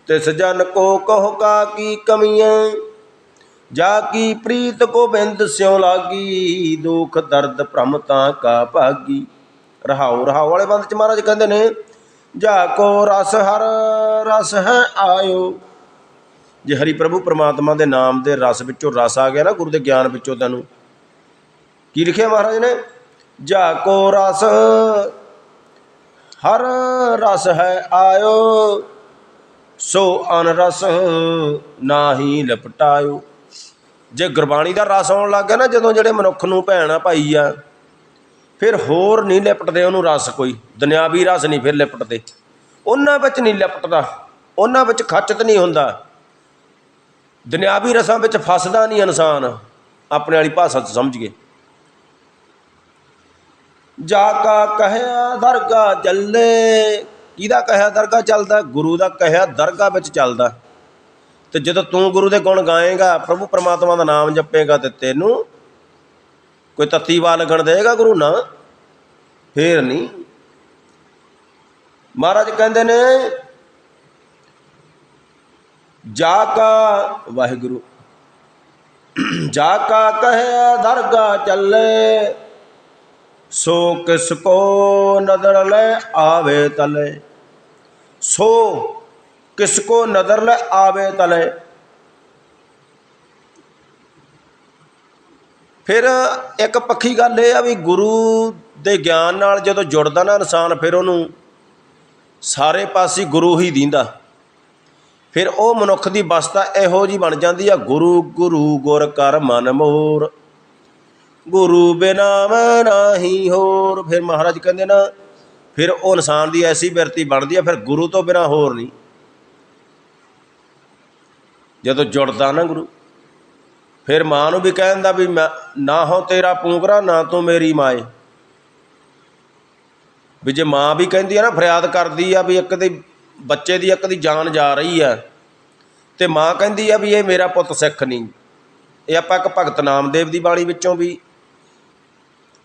ਤਿਸ ਜਨ ਕੋ ਕਹੋ ਕਾ ਕੀ ਕਮੀਆਂ, ਜਾ ਕੀ ਪ੍ਰੀਤ ਗੋਬਿੰਦ ਸਿਉ ਲਾਗੀ, ਦੁਖ ਦਰਦ ਭ੍ਰਮ ਤਾਂ ਕਾ ਭਾਗੀ। ਰਹਾਉ ਰਹਾਉ ਵਾਲੇ ਬੰਦ ਚ ਮਹਾਰਾਜ ਕਹਿੰਦੇ ਨੇ, ਜਾ ਕੋ ਰਸ ਹਰ ਰਸ ਹੈ ਆਇਓ। ਜੇ ਹਰੀ ਪ੍ਰਭੂ ਪ੍ਰਮਾਤਮਾ ਦੇ ਨਾਮ ਦੇ ਰਸ ਵਿੱਚੋਂ ਰਸ ਆ ਗਿਆ ਨਾ, ਗੁਰੂ ਦੇ ਗਿਆਨ ਵਿੱਚੋਂ ਤੈਨੂੰ ਕੀ ਲਿਖਿਆ ਮਹਾਰਾਜ ਨੇ? ਜਾ ਕੋ ਰਸ, ਹਰ ਰਸ ਹੈ ਆਇਓ, ਸੋ ਅਨ ਰਸ ਨਾਹੀ ਲਪਟਾਇਓ। ਜੇ ਗੁਰਬਾਣੀ ਦਾ ਰਸ ਆਉਣ ਲੱਗ ਗਿਆ ਨਾ, ਜਦੋਂ ਜਿਹੜੇ ਮਨੁੱਖ ਨੂੰ ਭੈਣ ਆ, ਭਾਈ ਆ, ਫਿਰ ਹੋਰ ਨਹੀਂ ਲਿਪਟਦੇ ਉਹਨੂੰ ਰਸ ਕੋਈ। ਦੁਨਿਆਵੀ ਰਸ ਨਹੀਂ ਫਿਰ ਲਿਪਟਦੇ। ਉਹਨਾਂ ਵਿੱਚ ਨਹੀਂ ਲਿਪਟਦਾ। ਉਹਨਾਂ ਵਿੱਚ ਖੱਚਤ ਨਹੀਂ ਹੁੰਦਾ। ਦੁਨਿਆਵੀ ਰਸਾਂ ਵਿੱਚ ਫਸਦਾ ਨਹੀਂ ਇਨਸਾਨ। ਆਪਣੇ ਵਾਲੀ ਭਾਸ਼ਾ 'ਚ ਸਮਝ ਗਏ। ਜਾ ਕਾ ਕਹਿਆ ਦਰਗਾ ਚੱਲੇ ਕਿਹਦਾ ਕਹਿਆ ਦਰਗਾ ਚੱਲਦਾ? ਗੁਰੂ ਦਾ ਕਹਿਆ ਦਰਗਾ ਵਿੱਚ ਚੱਲਦਾ। ਤੇ ਜਦੋਂ ਤੂੰ ਗੁਰੂ ਦੇ ਗੁਣ ਗਾਏਗਾ, ਪ੍ਰਭੂ ਪਰਮਾਤਮਾ ਦਾ ਨਾਮ ਜਪੇਗਾ ਤੇ ਤੈਨੂੰ ਕੋਈ ਤੱਤੀ ਵਾ ਲੱਗਣ ਦੇਗਾ ਗੁਰੂ ਨਾ? ਫੇਰ ਨਹੀਂ। ਮਹਾਰਾਜ ਕਹਿੰਦੇ ਨੇ, ਜਾ ਕਾ ਵਾਹਿਗੁਰੂ, ਜਾ ਕਾ ਕਹੇ ਦਰਗਾ ਚੱਲੇ। ਸੋ ਕਿਸ ਕੋ ਨਦਰ ਲੈ ਆਵੇ ਤਲੇ? ਸੋ ਕਿਸ ਕੋ ਨਦਰ ਲੈ ਆਵੇ ਤਲੇ? ਫਿਰ ਇੱਕ ਪੱਖੀ ਗੱਲ ਇਹ ਆ ਵੀ ਗੁਰੂ ਦੇ ਗਿਆਨ ਨਾਲ ਜਦੋਂ ਜੁੜਦਾ ਨਾ ਇਨਸਾਨ, ਫਿਰ ਉਹਨੂੰ ਸਾਰੇ ਪਾਸੇ ਗੁਰੂ ਹੀ ਦਿੰਦਾ। ਫਿਰ ਉਹ ਮਨੁੱਖ ਦੀ ਬਸਤਾ ਇਹੋ ਜੀ ਬਣ ਜਾਂਦੀ ਆ, ਗੁਰੂ ਗੁਰੂ ਗੁਰ ਕਰ ਮਨ ਮੋਰ। ਗੁਰੂ ਬਿਨਾ ਮੈਂ ਨਹੀਂ ਹੋਰ। ਫਿਰ ਮਹਾਰਾਜ ਕਹਿੰਦੇ ਨਾ, ਫਿਰ ਉਹ ਇਨਸਾਨ ਦੀ ਐਸੀ ਬਿਰਤੀ ਬਣਦੀ ਆ, ਫਿਰ ਗੁਰੂ ਤੋਂ ਬਿਨਾ ਹੋਰ ਨਹੀਂ। ਜਦੋਂ ਜੁੜਦਾ ਨਾ ਗੁਰੂ, ਫਿਰ ਮਾਂ ਨੂੰ ਵੀ ਕਹਿੰਦਾ ਵੀ ਮੈਂ, ਨਾ ਹੋ ਤੇਰਾ ਪੂੰਗਰਾ, ਨਾ ਤੂੰ ਮੇਰੀ ਮਾਏ। ਵੀ ਜੇ ਮਾਂ ਵੀ ਕਹਿੰਦੀ ਆ ਨਾ, ਫਰਿਆਦ ਕਰਦੀ ਆ ਵੀ ਇੱਕ ਦੀ, ਬੱਚੇ ਦੀ ਇੱਕ ਦੀ ਜਾਨ ਜਾ ਰਹੀ ਆ, ਤੇ ਮਾਂ ਕਹਿੰਦੀ ਆ ਵੀ ਇਹ ਮੇਰਾ ਪੁੱਤ ਸਿੱਖ ਨਹੀਂ। ਇਹ ਆਪਾਂ ਇੱਕ ਭਗਤ ਨਾਮਦੇਵ ਦੀ ਬਾਣੀ ਵਿੱਚੋਂ ਵੀ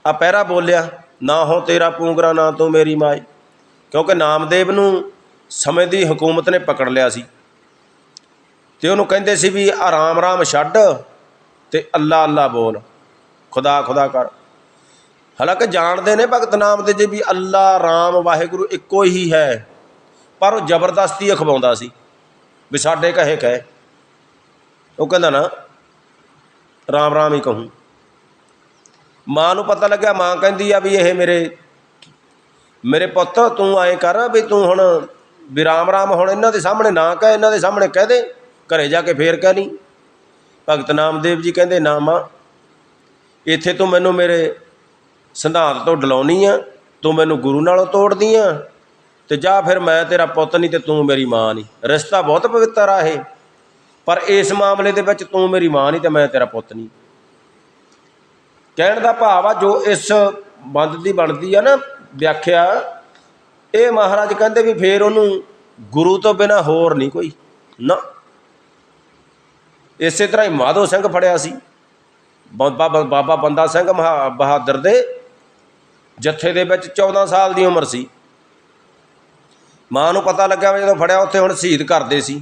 ਆ ਪਹਿਰਾ ਬੋਲਿਆ, ਨਾ ਹੋ ਤੇਰਾ ਪੂੰਗਰਾ, ਨਾ ਤੂੰ ਮੇਰੀ ਮਾਏ ਕਿਉਂਕਿ ਨਾਮਦੇਵ ਨੂੰ ਸਮੇਂ ਦੀ ਹਕੂਮਤ ਨੇ ਪਕੜ ਲਿਆ ਸੀ। ਤੇ ਉਹਨੂੰ ਕਹਿੰਦੇ ਸੀ ਵੀ ਆਰਾਮ ਰਾਮ ਛੱਡ ਤੇ ਅੱਲਾ ਅੱਲਾ ਬੋਲ, ਖੁਦਾ ਖੁਦਾ ਕਰ। ਹਾਲਾਂਕਿ ਜਾਣਦੇ ਨੇ ਭਗਤ ਨਾਮ ਦੇ ਜੇ ਵੀ ਅੱਲਾ ਰਾਮ ਵਾਹਿਗੁਰੂ ਇੱਕੋ ਹੀ ਹੈ, ਪਰ ਉਹ ਜ਼ਬਰਦਸਤੀ ਅਖਵਾਉਂਦਾ ਸੀ ਵੀ ਸਾਡੇ ਕਹੇ ਕਹੇ। ਉਹ ਕਹਿੰਦਾ ਨਾ, ਰਾਮ ਰਾਮ ਹੀ ਕਹੂੰ। ਮਾਂ ਨੂੰ ਪਤਾ ਲੱਗਿਆ, ਮਾਂ ਕਹਿੰਦੀ ਆ ਵੀ ਇਹ ਮੇਰੇ ਮੇਰੇ ਪੁੱਤ, ਤੂੰ ਆਏ ਕਰ ਵੀ ਤੂੰ ਹੁਣ ਵੀ ਰਾਮ ਰਾਮ ਹੁਣ ਇਹਨਾਂ ਦੇ ਸਾਹਮਣੇ ਨਾ ਕਹਿ, ਇਹਨਾਂ ਦੇ ਸਾਹਮਣੇ ਕਹਿ ਦੇ, ਘਰੇ ਜਾ ਕੇ ਫੇਰ ਕਹਿ ਨਹੀਂ ਭਗਤ ਨਾਮਦੇਵ ਜੀ ਕਹਿੰਦੇ, ਨਾ ਮਾਂ, ਇੱਥੇ ਤੂੰ ਮੈਨੂੰ ਮੇਰੇ ਸਿਧਾਂਤ ਤੋਂ ਡਲਾਉਣੀ ਆ, ਤੂੰ ਮੈਨੂੰ ਗੁਰੂ ਨਾਲੋਂ ਤੋੜਦੀ ਆ ਤੇ ਜਾ ਫਿਰ ਮੈਂ ਤੇਰਾ ਪੁੱਤ ਨਹੀਂ ਤੇ ਤੂੰ ਮੇਰੀ ਮਾਂ ਨਹੀਂ। ਰਿਸ਼ਤਾ ਬਹੁਤ ਪਵਿੱਤਰ ਆ ਇਹ, ਪਰ ਇਸ ਮਾਮਲੇ ਦੇ ਵਿੱਚ ਤੂੰ ਮੇਰੀ ਮਾਂ ਨਹੀਂ ਤੇ ਮੈਂ ਤੇਰਾ ਪੁੱਤ ਨਹੀਂ। ਕਹਿਣ ਦਾ ਭਾਵ ਆ, ਜੋ ਇਸ ਬੰਦ ਦੀ ਬਣਦੀ ਆ ਨਾ ਵਿਆਖਿਆ, ਇਹ ਮਹਾਰਾਜ ਕਹਿੰਦੇ ਵੀ ਫੇਰ ਉਹਨੂੰ ਗੁਰੂ ਤੋਂ ਬਿਨਾ ਹੋਰ ਨਹੀਂ ਕੋਈ, ਨਾ। ਇਸੇ ਤਰ੍ਹਾਂ ਹੀ ਮਾਧੋ ਸਿੰਘ ਫੜਿਆ ਸੀ। ਬਾਬਾ ਬਾਬਾ ਬੰਦਾ ਸਿੰਘ ਮਹਾ, ਬਹਾਦਰ ਦੇ ਜੱਥੇ ਦੇ ਵਿੱਚ 14 ਸਾਲ ਦੀ ਉਮਰ ਸੀ। ਮਾਂ ਨੂੰ ਪਤਾ ਲੱਗਿਆ ਵੀ ਜਦੋਂ ਫੜਿਆ, ਉੱਥੇ ਹੁਣ ਸ਼ਹੀਦ ਕਰਦੇ ਸੀ।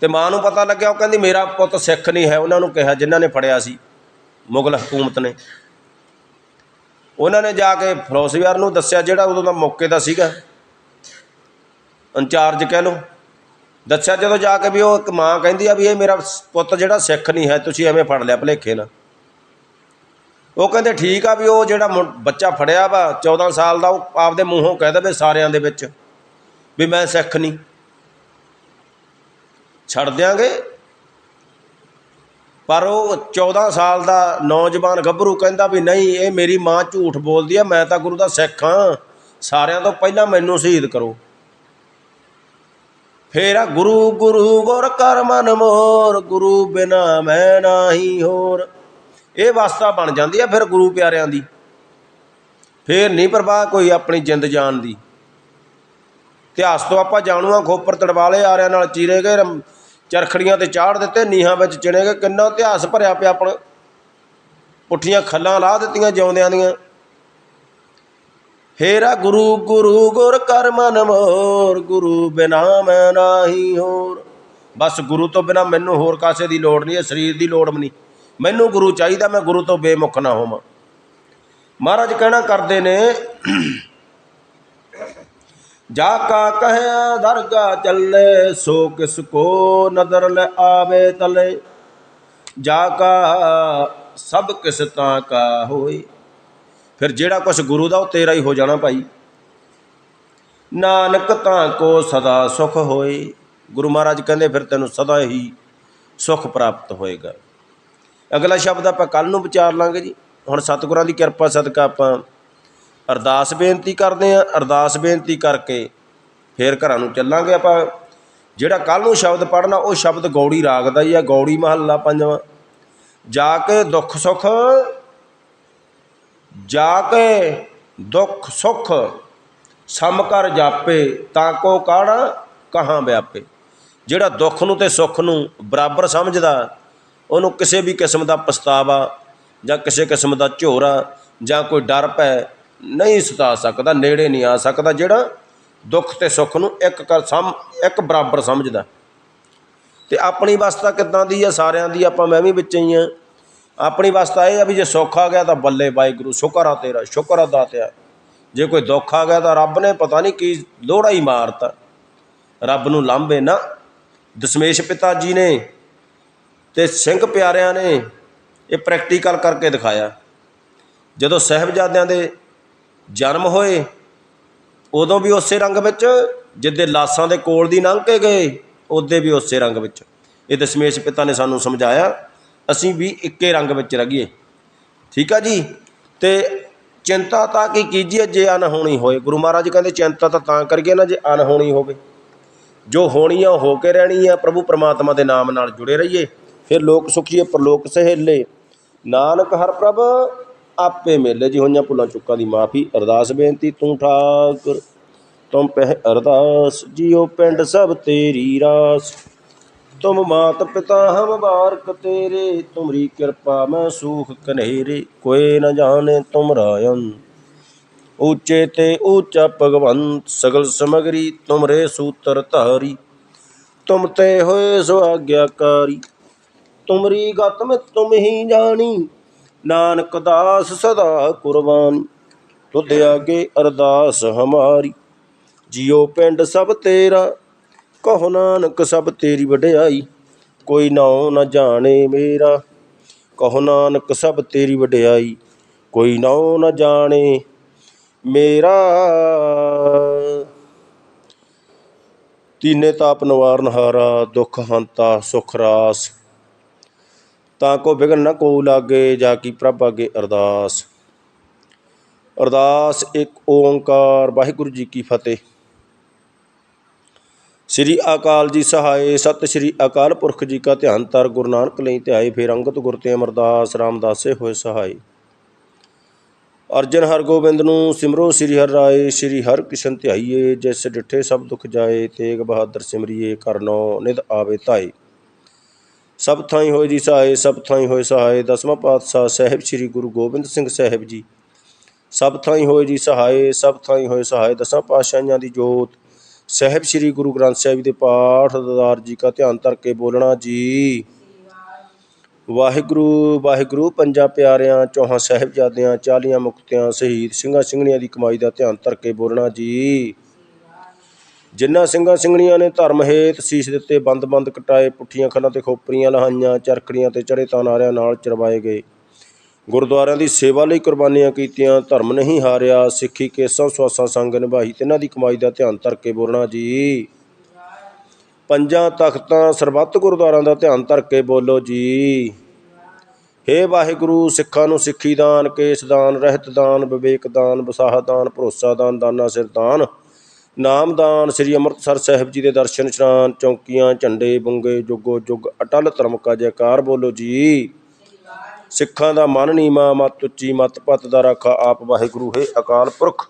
ਤੇ ਮਾਂ ਨੂੰ ਪਤਾ ਲੱਗਿਆ, ਉਹ ਕਹਿੰਦੀ, ਮੇਰਾ ਪੁੱਤ ਸਿੱਖ ਨਹੀਂ ਹੈ। ਉਹਨਾਂ ਨੂੰ ਕਿਹਾ, ਜਿਨ੍ਹਾਂ ਨੇ ਫੜਿਆ ਸੀ, ਮੁਗਲ ਹਕੂਮਤ ਨੇ। ਉਹਨਾਂ ਨੇ ਜਾ ਕੇ ਫਿਰੋਜ਼ਵਾਰ ਨੂੰ ਦੱਸਿਆ, ਜਿਹੜਾ ਉਦੋਂ ਦਾ ਮੌਕੇ ਦਾ ਸੀਗਾ। ਇੰਚਾਰਜ ਕਹਿ ਲਓ, ਦੱਸਿਆ ਜਦੋਂ ਜਾ ਕੇ ਵੀ ਉਹ ਇੱਕ ਮਾਂ ਕਹਿੰਦੀ ਆ ਵੀ ਇਹ ਮੇਰਾ ਪੁੱਤ ਜਿਹੜਾ ਸਿੱਖ ਨਹੀਂ ਹੈ, ਤੁਸੀਂ ਐਵੇਂ ਫੜ ਲਿਆ ਭਲੇਖੇ ਨਾਲ। ਉਹ ਕਹਿੰਦੇ, ਠੀਕ ਆ ਵੀ ਉਹ ਜਿਹੜਾ ਮੁੰ- ਬੱਚਾ ਫੜਿਆ ਵਾ 14 ਸਾਲ ਦਾ, ਉਹ ਆਪਦੇ ਮੂੰਹੋਂ ਕਹਿ ਦੇਵੇ ਸਾਰਿਆਂ ਦੇ ਵਿੱਚ ਵੀ ਮੈਂ ਸਿੱਖ ਨਹੀਂ। ਛੱਡ ਦਿਆਂਗੇ। ਪਰ ਉਹ 14 ਸਾਲ ਦਾ ਨੌਜਵਾਨ ਗੱਭਰੂ ਕਹਿੰਦਾ ਵੀ ਨਹੀਂ, ਇਹ ਮੇਰੀ ਮਾਂ ਝੂਠ ਬੋਲਦੀ ਆ, ਮੈਂ ਤਾਂ ਗੁਰੂ ਦਾ ਸਿੱਖ ਹਾਂ। ਸਾਰਿਆਂ ਤੋਂ ਪਹਿਲਾਂ ਮੈਨੂੰ ਸ਼ਹੀਦ ਕਰੋ। ਫੇਰ ਆ ਗੁਰੂ ਗੁਰੂ ਗੁਰ ਕਰ ਮਨ ਮੋਰ, ਗੁਰੂ ਬਿਨਾ ਮੈਂ ਨਾਹੀ ਹੋਰ। ਇਹ ਵਾਸਤਾ ਬਣ ਜਾਂਦੀ ਆ ਫਿਰ ਗੁਰੂ ਪਿਆਰਿਆਂ ਦੀ। ਫੇਰ ਨਹੀਂ ਪਰਵਾਹ ਕੋਈ ਆਪਣੀ ਜਿੰਦ ਜਾਨ ਦੀ। ਇਤਿਹਾਸ ਤੋਂ ਆਪਾਂ ਜਾਣੂ ਆ ਖੋਪਰ ਤੜਵਾਲੇ ਆਰਿਆਂ ਨਾਲ ਚੀਰੇ ਗਏ ਚਰਖੜੀਆਂ ਤੇ ਚਾੜ ਦਿੱਤੇ, ਨੀਹਾਂ ਵਿੱਚ ਚਿਣੇ ਗਏ, ਕਿੰਨਾ ਇਤਿਹਾਸ ਭਰਿਆ ਪਿਆ ਆਪਣਾ। ਪੁੱਠੀਆਂ ਖੱਲਾਂ ਲਾ ਦਿੱਤੀਆਂ ਜਿਉਂਦਿਆਂ ਦੀਆਂ। ਹੇਰਾ ਗੁਰੂ ਗੁਰੂ ਗੁਰ ਕਰ ਮਨ ਮੋਰ ਗੁਰੂ ਬਿਨਾ ਮੈਂ ਨਾਹੀ ਹੋਰ। ਬਸ ਗੁਰੂ ਤੋਂ ਬਿਨਾ ਮੈਨੂੰ ਹੋਰ ਕਾਸੇ ਦੀ ਲੋੜ ਨਹੀਂ ਹੈ ਸਰੀਰ ਦੀ ਲੋੜ ਵੀ ਨਹੀਂ। ਮੈਨੂੰ ਗੁਰੂ ਚਾਹੀਦਾ, ਮੈਂ ਗੁਰੂ ਤੋਂ ਬੇਮੁਖ ਨਾ ਹੋਵਾਂ। ਮਹਾਰਾਜ ਕਹਿਣਾ ਕਰਦੇ ਨੇ ਜਾ ਕਾ ਕਹਿਆ ਦਰਗਾ ਚੱਲੇ, ਸੋ ਕਿਸ ਕੋ ਨਦਰ ਲੈ ਆਵੇ ਤਲੇ। ਜਾ ਕਾ ਸਭ ਕਿਸ ਤਾਂ ਕਾ ਹੋਏ। ਫਿਰ ਜਿਹੜਾ ਕੁਛ ਗੁਰੂ ਦਾ, ਉਹ ਤੇਰਾ ਹੀ ਹੋ ਜਾਣਾ ਭਾਈ। ਨਾਨਕ ਤਾਂ ਕੋ ਸਦਾ ਸੁਖ ਹੋਏ। ਗੁਰੂ ਮਹਾਰਾਜ ਕਹਿੰਦੇ, ਫਿਰ ਤੈਨੂੰ ਸਦਾ ਹੀ ਸੁਖ ਪ੍ਰਾਪਤ ਹੋਏਗਾ। ਅਗਲਾ ਸ਼ਬਦ ਆਪਾਂ ਕੱਲ ਨੂੰ ਵਿਚਾਰ ਲਾਂਗੇ ਜੀ। ਹੁਣ ਸਤਿਗੁਰਾਂ ਦੀ ਕਿਰਪਾ ਸਦਕਾ ਆਪਾਂ ਅਰਦਾਸ ਬੇਨਤੀ ਕਰਦੇ ਆਂ ਅਰਦਾਸ ਬੇਨਤੀ ਕਰਕੇ ਫੇਰ ਘਰਾਂ ਨੂੰ ਚੱਲਾਂਗੇ ਆਪਾਂ। ਜਿਹੜਾ ਕੱਲ ਨੂੰ ਸ਼ਬਦ ਪੜਨਾ ਉਹ ਸ਼ਬਦ ਗੌੜੀ ਰਾਗ ਦਾ ਹੀ ਆ, ਗੌੜੀ ਮਹੱਲਾ ਪੰਜਵਾਂ। ਜਾ ਕੇ ਦੁੱਖ ਸੁਖ, ਜਾ ਕੇ ਦੁੱਖ ਸੁਖ, ਸਮ ਕਰ ਜਾਪੇ, ਤਾਂ ਕੋ ਕਾੜਾ ਕਹਾਂ ਵਿਆਪੇ। ਜਿਹੜਾ ਦੁੱਖ ਨੂੰ ਤੇ ਸੁੱਖ ਨੂੰ ਬਰਾਬਰ ਸਮਝਦਾ, ਉਹਨੂੰ ਕਿਸੇ ਵੀ ਕਿਸਮ ਦਾ ਪਛਤਾਵਾ ਜਾਂ ਕਿਸੇ ਕਿਸਮ ਦਾ ਝੋਰਾ ਜਾਂ ਕੋਈ ਡਰ ਪੈ ਨਹੀਂ ਸਤਾ ਸਕਦਾ, ਨੇੜੇ ਨਹੀਂ ਆ ਸਕਦਾ, ਜਿਹੜਾ ਦੁੱਖ ਤੇ ਸੁੱਖ ਨੂੰ ਇੱਕ ਕਰ ਸਮ, ਇੱਕ ਬਰਾਬਰ ਸਮਝਦਾ। ਤੇ ਆਪਣੀ ਅਵਸਥਾ ਕਿੱਦਾਂ ਦੀ ਆ? ਸਾਰਿਆਂ ਦੀ, ਆਪਾਂ ਮੈਂ ਵੀ ਵਿੱਚ ਹੀ ਆ। ਆਪਣੀ ਅਵਸਥਾ ਇਹ ਆ ਵੀ ਜੇ ਸੁੱਖ ਆ ਗਿਆ ਤਾਂ ਬੱਲੇ ਵਾਹਿਗੁਰੂ, ਸ਼ੁਕਰ ਆ ਤੇਰਾ, ਸ਼ੁਕਰ ਆ। ਦਾਤਿਆ ਜੇ ਕੋਈ ਦੁੱਖ ਆ ਗਿਆ ਤਾਂ ਰੱਬ ਨੇ ਪਤਾ ਨਹੀਂ ਕੀ ਲੋੜਾ ਹੀ ਮਾਰਤਾ। ਰੱਬ ਨੂੰ ਲਾਂਭੇ ਨਾ। ਦਸ਼ਮੇਸ਼ ਪਿਤਾ ਜੀ ਨੇ ਤੇ ਸਿੰਘ ਪਿਆਰਿਆਂ ਨੇ ਇਹ ਪ੍ਰੈਕਟੀਕਲ ਕਰਕੇ ਦਿਖਾਇਆ। ਜਦੋਂ ਸਾਹਿਬਜ਼ਾਦਿਆਂ ਦੇ ਜਨਮ ਹੋਏ। ਉਦੋਂ ਵੀ ਉਸੇ ਰੰਗ ਵਿੱਚ, ਜਿੱਦੇ ਲਾਸਾਂ ਦੇ ਕੋਲ ਦੀ ਲੰਘ ਕੇ ਗਏ, ਉਹਦੇ ਵੀ ਉਸੇ ਰੰਗ ਵਿੱਚ। ਇਹ ਦਸ਼ਮੇਸ਼ ਪਿਤਾ ਨੇ ਸਾਨੂੰ ਸਮਝਾਇਆ, ਅਸੀਂ ਵੀ ਇੱਕੇ ਰੰਗ ਵਿੱਚ ਰਹੀਏ। ਠੀਕ ਆ ਜੀ? ਤੇ ਚਿੰਤਾ ਤਾਂ ਕੀ ਕੀਜੀਏ ਜੇ ਅਨਹੋਣੀ ਹੋਏ। ਗੁਰੂ ਮਹਾਰਾਜ ਕਹਿੰਦੇ, ਚਿੰਤਾ ਤਾਂ ਤਾਂ ਕਰੀਏ ਨਾ ਜੇ ਅਨਹੋਣੀ ਹੋਵੇ। ਜੋ ਹੋਣੀ ਆ ਉਹ ਹੋ ਕੇ ਰਹਿਣੀ ਆ ਪ੍ਰਭੂ ਪਰਮਾਤਮਾ ਦੇ ਨਾਮ ਨਾਲ ਜੁੜੇ ਰਹੀਏ। ਫਿਰ ਲੋਕ ਸੁਖੀਏ, ਪਰਲੋਕ ਸਹੇਲੇ। ਨਾਨਕ ਹਰ ਪ੍ਰਭ ਆਪੇ ਮੇਲੇ ਜੀ ਹੋਈਆਂ ਭੁੱਲਾਂ ਚੁੱਕਾਂ ਦੀ ਮਾਫੀ। ਅਰਦਾਸ ਬੇਨਤੀ ਤੂੰ ਠਾਕੁਰ, ਤੁਮ ਪਹਿ ਅਰਦਾਸ, ਜੀਓ ਪਿੰਡ ਸਭ ਤੇਰੀ ਰਾਸ। ਤੁਮ ਮਾਤ ਪਿਤਾ ਹਮ ਬਾਰਕ ਤੇਰੇ, ਤੁਮਰੀ ਕਿਰਪਾ ਮੈਂ ਸੂਖ ਕਨੇਰੇ ਕੋਏ ਨ ਜਾਣੇ ਤੁਮ ਰਾਯੰ ਉੱਚੇ ਤੇ ਉੱਚਾ ਭਗਵੰਤ, ਸਗਲ ਸਮਗਰੀ ਤੁਮਰੇ ਸੂਤਰ ਧਾਰੀ। ਤੁਮ ਤੇ ਹੋਏ ਸੋ ਆਗਿਆਕਾਰੀ ਤੁਮਰੀ ਗਤ ਮੈਂ ਤੁਮ ਹੀ ਜਾਣੀ। ਨਾਨਕ ਦਾਸ ਸਦਾ ਕੁਰਬਾਨੀ। ਤੁਧ ਆਗੇ ਅਰਦਾਸ ਹਮਾਰੀ। ਜਿਉ ਪਿੰਡ ਸਭ ਤੇਰਾ, ਕਹੋ ਨਾਨਕ ਸਭ ਤੇਰੀ ਵਡਿਆਈ। ਕੋਈ ਨਾਉ ਨਾ ਜਾਣੇ ਮੇਰਾ, ਕਹੋ ਨਾਨਕ ਸਭ ਤੇਰੀ ਵਡਿਆਈ। ਕੋਈ ਨਾਉ ਨਾ ਜਾਣੇ ਮੇਰਾ। ਤੀਨੇ ਤਾਪ ਨਿਵਾਰਨ ਹਾਰਾ, ਦੁਖ ਹੰਤਾ ਸੁਖ ਰਾਸ। ਤਾਂ ਕੋ ਵਿਗਨ ਨ ਕੋ ਲਾਗੇ, ਜਾ ਕੀ ਪ੍ਰਭ ਅੱਗੇ ਅਰਦਾਸ। ਅਰਦਾਸ ਇੱਕ ਓੰਕਾਰ, ਵਾਹਿਗੁਰੂ ਜੀ ਕੀ ਫਤਿਹ। ਸ੍ਰੀ ਅਕਾਲ ਜੀ ਸਹਾਏ, ਸਤਿ ਸ੍ਰੀ ਅਕਾਲ ਪੁਰਖ ਜੀ ਕਾ ਧਿਆਨ ਤਰ ਗੁਰੂ ਨਾਨਕ ਲਈ ਧਿਆਏ ਫੇਰ ਅੰਗਤ ਗੁਰ ਤੇ ਅਮਰਦਾਸ, ਰਾਮਦਾਸੇ ਹੋਏ ਸਹਾਏ। ਅਰਜਨ ਹਰਗੋਬਿੰਦ ਨੂੰ, ਸਿਮਰੋ ਸ੍ਰੀ ਹਰਿ ਰਾਏ, ਸ੍ਰੀ ਹਰਿ ਕ੍ਰਿਸ਼ਨ ਧਿਆਈਏ, ਜਿਸ ਡਿਠੇ ਸਭ ਦੁਖ ਜਾਏ, ਤੇਗ ਬਹਾਦਰ ਸਿਮਰਿਏ ਕਰਨੋ ਨਿਧ ਆਵੇ ਧਾਏ। ਸਭ ਥਾਈਂ ਹੋਏ ਜੀ ਸਹਾਏ, ਸਭ ਥਾਈਂ ਹੋਏ ਸਹਾਏ, ਦਸਵਾਂ ਪਾਤਸ਼ਾਹ ਸਾਹਿਬ ਸ੍ਰੀ ਗੁਰੂ ਗੋਬਿੰਦ ਸਿੰਘ ਸਾਹਿਬ ਜੀ। ਸਭ ਥਾਈਂ ਹੋਏ ਜੀ ਸਹਾਏ, ਸਭ ਥਾਈਂ ਹੋਏ ਸਹਾਏ, ਦਸਾਂ ਪਾਤਸ਼ਾਹਾਂ ਦੀ ਜੋਤ। ਸਾਹਿਬ ਸ੍ਰੀ ਗੁਰੂ ਗ੍ਰੰਥ ਸਾਹਿਬ ਦੇ ਪਾਠ ਦਦਾਰ ਜੀ ਕਾ ਧਿਆਨ ਧਰ ਕੇ ਬੋਲਣਾ ਜੀ। ਵਾਹਿਗੁਰੂ ਵਾਹਿਗੁਰੂ, ਪੰਜਾਂ ਪਿਆਰਿਆਂ, ਚੌਹਾਂ ਸਾਹਿਬਜ਼ਾਦਿਆਂ, ਚਾਲੀਆਂ ਮੁਕਤਿਆਂ, ਸ਼ਹੀਦ ਸਿੰਘਾਂ ਸਿੰਘਣੀਆਂ ਦੀ ਕਮਾਈ ਦਾ ਧਿਆਨ ਧਰ ਕੇ ਬੋਲਣਾ ਜੀ। ਜਿਨ੍ਹਾਂ ਸਿੰਘਾਂ ਸਿੰਘਣੀਆਂ ਨੇ ਧਰਮ ਹੇਤ ਸੀਸ ਦਿੱਤੇ ਬੰਦ-ਬੰਦ ਕਟਾਏ, ਪੁੱਠੀਆਂ ਖੱਲਾਂ ਤੇ ਖੋਪਰੀਆਂ ਲਹਾਈਆਂ, ਚਰਖੜੀਆਂ ਤੇ ਚੜੇ ਤਾਨਾਰਿਆਂ ਨਾਲ ਚਰਵਾਏ ਗਏ। ਗੁਰਦੁਆਰਿਆਂ ਦੀ ਸੇਵਾ ਲਈ ਕੁਰਬਾਨੀਆਂ ਕੀਤੀਆਂ, ਧਰਮ ਨਹੀਂ ਹਾਰਿਆ, ਸਿੱਖੀ, ਕੇਸਾਂ ਸੁਆਸਾਂ ਸੰਗ ਨਿਭਾਈ, ਤਿੰਨਾਂ ਦੀ ਕਮਾਈ ਦਾ ਧਿਆਨ ਧਰ ਕੇ ਬੋਲਣਾ ਜੀ। ਪੰਜਾਂ ਤਖਤਾਂ ਸਰਬੱਤ ਗੁਰਦੁਆਰਿਆਂ ਦਾ ਧਿਆਨ ਧਰ ਕੇ ਬੋਲੋ ਜੀ। ਹੇ ਵਾਹਿਗੁਰੂ, ਸਿੱਖਾਂ ਨੂੰ ਸਿੱਖੀ ਦਾਨ, ਕੇਸ ਦਾਨ, ਰਹਿਤ ਦਾਨ, ਵਿਵੇਕ ਦਾਨ, ਵਸਾਹ ਦਾਨ, ਭਰੋਸਾ ਦਾਨ, ਦਾਨਾ ਸਿਰ ਦਾਨ। ਨਾਮਦਾਨ ਸ੍ਰੀ ਅੰਮ੍ਰਿਤਸਰ ਸਾਹਿਬ ਜੀ ਦੇ ਦਰਸ਼ਨ ਇਸ਼ਨਾਨ ਚੌਂਕੀਆਂ, ਝੰਡੇ, ਬੁੰਗੇ, ਜੁਗੋ ਜੁਗ, ਅਟਲ ਧਰਮ ਕਾ ਜੈਕਾਰ ਬੋਲੋ ਜੀ। ਸਿੱਖਾਂ ਦਾ ਮਨ ਨੀਮਾ ਮਤ ਉੱਚੀ, ਮਤ ਪਤ ਦਾ ਰਾਖਾ ਆਪ ਵਾਹਿਗੁਰੂ ਹੈ ਅਕਾਲ ਪੁਰਖ।